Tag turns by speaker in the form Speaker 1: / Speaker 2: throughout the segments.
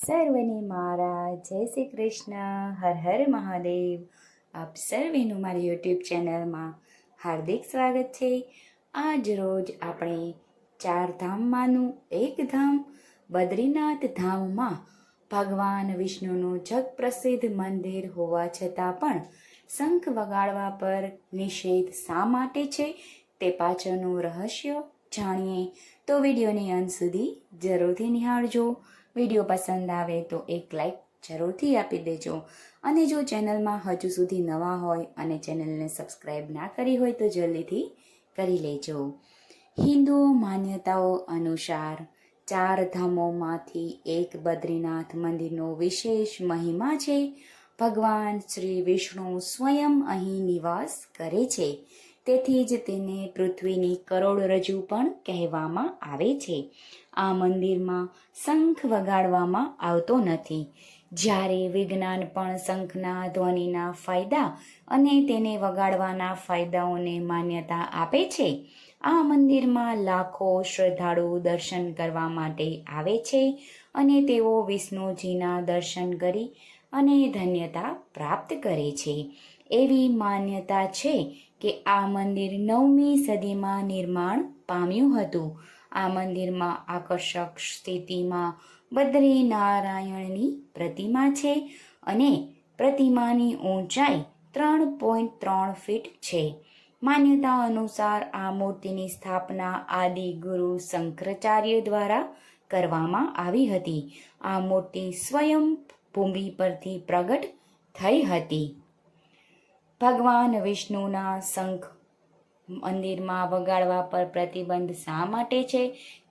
Speaker 1: સર્વને મારા, જય શ્રી કૃષ્ણ, હર હર મહાદેવ. આપ સર્વેનું મારી યુટ્યુબ ચેનલમાં હાર્દિક સ્વાગત છે. આજ રોજ આપણે ચાર ધામમાંનું એક ધામ, બદ્રીનાથ ધામમાં ભગવાન વિષ્ણુનું જગ પ્રસિદ્ધ મંદિર હોવા છતાં પણ શંખ વગાડવા પર નિષેધ શા માટે છે તે પાછળનું રહસ્ય જાણીએ. તો વિડીયોની અંત સુધી જરૂરથી નિહાળજો. વીડિયો પસંદ આવે તો એક લાઈક જરૂરથી આપી દેજો. અને જો ચેનલમાં હજુ સુધી નવા હોય અને ચેનલને સબસ્ક્રાઈબ ના કરી હોય તો જલ્દીથી કરી લેજો. હિન્દુ માન્યતાઓ અનુસાર ચાર ધામોમાંથી એક બદ્રીનાથ મંદિરનો વિશેષ મહિમા છે. ભગવાન શ્રી વિષ્ણુ સ્વયં અહીં નિવાસ કરે છે. તેથી જ તેને પૃથ્વીની કરોડરજ્જુ પણ કહેવામાં આવે છે. આ મંદિરમાં શંખ વગાડવામાં આવતો નથી. જ્યારે વિજ્ઞાન પણ શંખના ધ્વનિના ફાયદા અને તેને વગાડવાના ફાયદાઓને માન્યતા આપે છે, આ મંદિરમાં લાખો શ્રદ્ધાળુ દર્શન કરવા માટે આવે છે અને તેઓ વિષ્ણુજીના દર્શન કરી અને ધન્યતા પ્રાપ્ત કરે છે. એવી માન્યતા છે કે આ મંદિર નવમી સદીમાં નિર્માણ પામ્યું હતું. આ મંદિરમાં આકર્ષક સ્થિતિમાં બદ્રીનારાયણની પ્રતિમા છે અને પ્રતિમાની ઊંચાઈ ત્રણ પોઈન્ટ ત્રણ ફીટ છે. માન્યતા અનુસાર આ મૂર્તિની સ્થાપના આદિ ગુરુ શંકરાચાર્ય દ્વારા કરવામાં આવી હતી. આ મૂર્તિ સ્વયં ભૂમિ પરથી પ્રગટ થઈ હતી. ભગવાન વિષ્ણુના શંખ મંદિરમાં વગાડવા પર પ્રતિબંધ શા માટે છે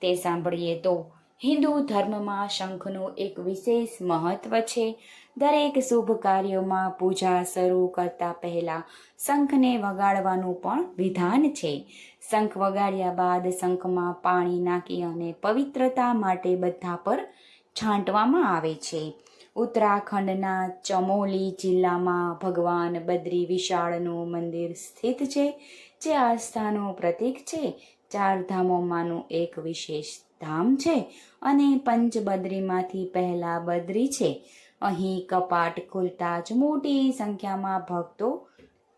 Speaker 1: તે સાંભળીએ તો હિન્દુ ધર્મમાં શંખનું એક વિશેષ મહત્વ છે. દરેક શુભ કાર્યોમાં પૂજા શરૂ કરતા પહેલાં શંખને વગાડવાનું પણ વિધાન છે. શંખ વગાડ્યા બાદ શંખમાં પાણી નાખી અને પવિત્રતા માટે બધા પર છાંટવામાં આવે છે. ઉત્તરાખંડના ચમોલી જિલ્લામાં ભગવાન બદ્રી વિશાળનું મંદિર સ્થિત છે, જે આસ્થાનું પ્રતીક છે. ચાર ધામોમાંનું એક વિશેષ ધામ છે અને પંચબદ્રીમાંથી પહેલા બદ્રી છે. અહીં કપાટ ખુલતા જ મોટી સંખ્યામાં ભક્તો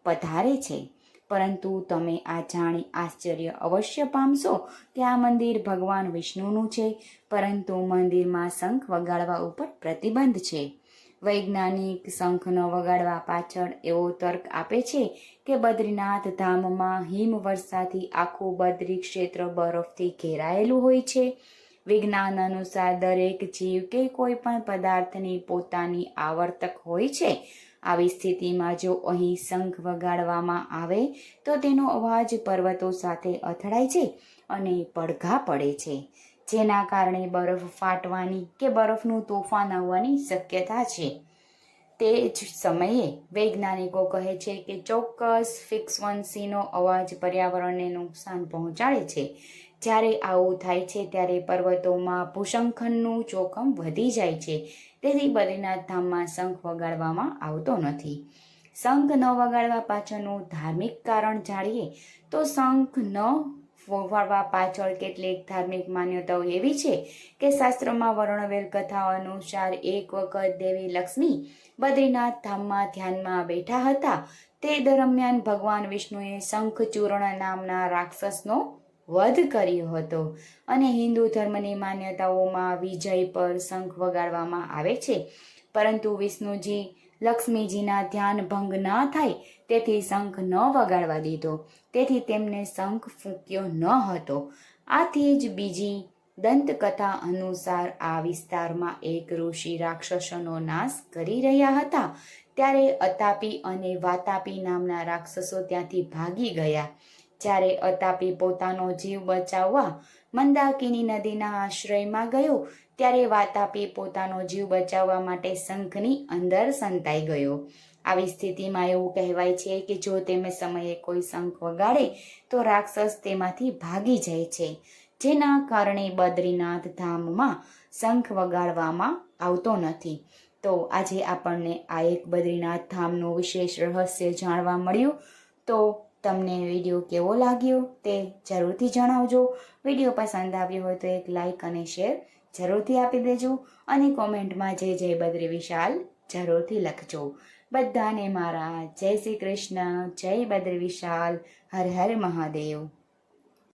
Speaker 1: પધારે છે. પરંતુ તમે આ જાણી આશ્ચર્ય અવશ્ય પામશો કે આ મંદિર ભગવાન વિષ્ણુનું છે, પરંતુ મંદિરમાં શંખ વગાડવા ઉપર પ્રતિબંધ છે. વૈજ્ઞાનિક શંખ ન વગાડવા પાછળ એવો તર્ક આપે છે કે બદ્રીનાથ ધામમાં હિમવર્ષાથી આખું બદ્રી ક્ષેત્ર બરફથી ઘેરાયેલું હોય છે. વિજ્ઞાન અનુસાર દરેક જીવ કે કોઈ પણ પદાર્થની પોતાની આવર્તક હોય છે આવી સ્થિતિમાં જો અહીં શંખ વગાડવામાં આવે, તો તેનો અવાજ પર્વતો સાથે અથડાય છે અને પડઘા પડે છે. જેના કારણે બરફ ફાટવાની કે બરફનું તોફાન આવવાની શક્યતા છે. તે જ સમયે વૈજ્ઞાનિકો કહે છે કે ચોક્કસ ફ્રિક્વન્સીનો અવાજ પર્યાવરણને નુકસાન પહોંચાડે છે. જ્યારે આવું થાય છે, ત્યારે પર્વતોમાં ભૂસંખનનું જોખમ વધી જાય છે. તેથી બદ્રીનાથ ધામમાં શંખ વગાડવામાં આવતો નથી. શંખ ન વગાડવા પાછળનું ધાર્મિક કારણ જાણીએ તો શંખ ન વગાડવા પાછળ કેટલીક ધાર્મિક માન્યતાઓ એવી છે કે શાસ્ત્રોમાં વર્ણવેલ કથાઓ અનુસાર એક વખત દેવી લક્ષ્મી બદ્રીનાથ ધામમાં ધ્યાનમાં બેઠા હતા. તે દરમિયાન ભગવાન વિષ્ણુએ શંખચૂર્ણ નામના રાક્ષસનો વધ કર્યો હતો અને હિન્દુ ધર્મની માન્યતાઓમાં વિજય પર શંખ વગાડવામાં આવે છે. પરંતુ વિષ્ણુજી લક્ષ્મીજીના ધ્યાન ભંગ ન થાય, તેથી શંખ ન વગાડવા દીધો. તેથી તેમને શંખ ફૂંક્યો ન હતો. આથી જ બીજી દંતકથા અનુસાર આ વિસ્તારમાં એક ઋષિ રાક્ષસોનો નાશ કરી રહ્યા હતા. ત્યારે અતાપી અને વાતાપી નામના રાક્ષસો ત્યાંથી ભાગી ગયા. જ્યારે અતાપી પોતાનો જીવ બચાવવા મંદાકિની નદીના આશ્રયમાં ગયો, ત્યારે વાતાપી પોતાનો જીવ બચાવવા માટે શંખની અંદર સંતાઈ ગયો. આવી સ્થિતિમાં એવું કહેવાય છે કે જો તેમે સમયે કોઈ શંખ વગાડે, તો રાક્ષસ તેમાંથી ભાગી જાય છે. જેના કારણે બદ્રીનાથ ધામમાં શંખ વગાડવામાં આવતો નથી. તો આજે આપણને આ એક બદ્રીનાથ ધામનું વિશેષ રહસ્ય જાણવા મળ્યું. તો તમને વીડિયો કેવો લાગ્યો તે જરૂરથી જણાવજો. વીડિયો પસંદ આવ્યો હોય તો એક લાઇક અને શેર જરૂરથી આપી દેજો અને કોમેન્ટમાં જય જય બદ્રી વિશાલ જરૂરથી લખજો. બધાને મારા જય શ્રી કૃષ્ણ, જય બદ્રી વિશાલ, હર હર મહાદેવ.